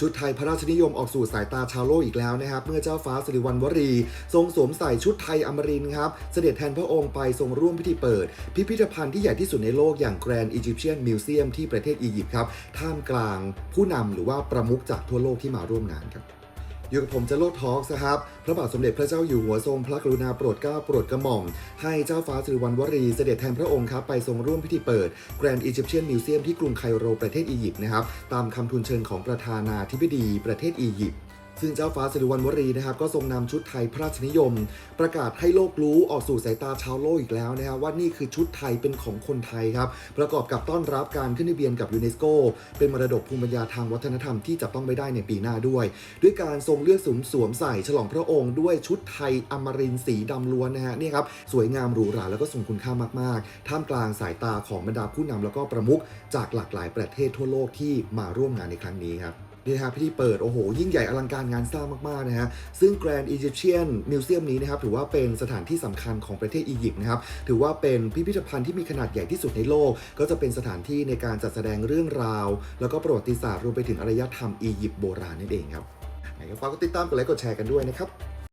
ชุดไทยพระราชนิยมออกสู่สายตาชาวโลกอีกแล้วนะครับ เมื่อเจ้าฟ้าสิริวัณวรี ทรงสวมใส่ชุดไทยอมรินทร์ครับ เสด็จแทนพระองค์ไปทรงร่วมพิธีเปิด พิพิธภัณฑ์ที่ใหญ่ที่สุดในโลกอย่างแกรนด์อียิปเชียนมิวเซียมที่ประเทศอียิปต์ครับ ท่ามกลางผู้นำหรือว่าประมุขจากทั่วโลกที่มาร่วมงานครับ อยู่กับผมจะโลดทอล์กนะครับ พระบาทสมเด็จพระเจ้าอยู่หัวทรงพระกรุณาโปรดเกล้าโปรดกระหม่อม ให้เจ้าฟ้าสิริวัณวรีเสด็จแทนพระองค์ครับ ไปทรงร่วมพิธีเปิด Grand Egyptian Museum ที่กรุงไคโรประเทศอียิปต์นะครับ ตามคำทูลเชิญของประธานาธิบดีประเทศอียิปต์ ซึ่งเจ้าฟ้าสิริวัณวรีนะครับก็ทรงนำชุดไทยพระราชนิยม ประกาศให้โลกรู้ออกสู่สายตาชาวโลกอีกแล้วนะครับว่านี่คือชุดไทยเป็นของคนไทยครับประกอบกับต้อนรับการขึ้นทะเบียนกับยูเนสโก เป็นมรดกภูมิปัญญาทางวัฒนธรรมที่จับต้องไม่ได้ในปีหน้าด้วย ด้วยการทรงเลือกสวมสวมใส่ฉลองพระองค์ด้วยชุดไทยอมรินทร์สีดำล้วนนะฮะนี่ครับสวยงามหรูหราแล้วก็ทรงคุณค่ามากๆ ท่ามกลางสายตาของบรรดาผู้นำแล้วก็ประมุขจากหลากหลายประเทศทั่วโลกที่มาร่วมงานในครั้งนี้ครับ นี่ฮะพิธีเปิด โอ้โห ยิ่งใหญ่อลังการงานสร้างมากๆนะฮะซึ่ง Grand Egyptian Museum นี้นะครับถือว่าเป็นสถานที่สำคัญของประเทศอียิปต์นะครับถือว่าเป็นพิพิธภัณฑ์ที่มีขนาดใหญ่ที่สุดในโลก ก็จะเป็นสถานที่ในการจัดแสดงเรื่องราว แล้วก็ประวัติศาสตร์รวมไปถึงอารยธรรมอียิปต์โบราณนั่นเองครับไหนก็ฝากกดติดตามกดไลค์กดแชร์กันด้วยนะครับ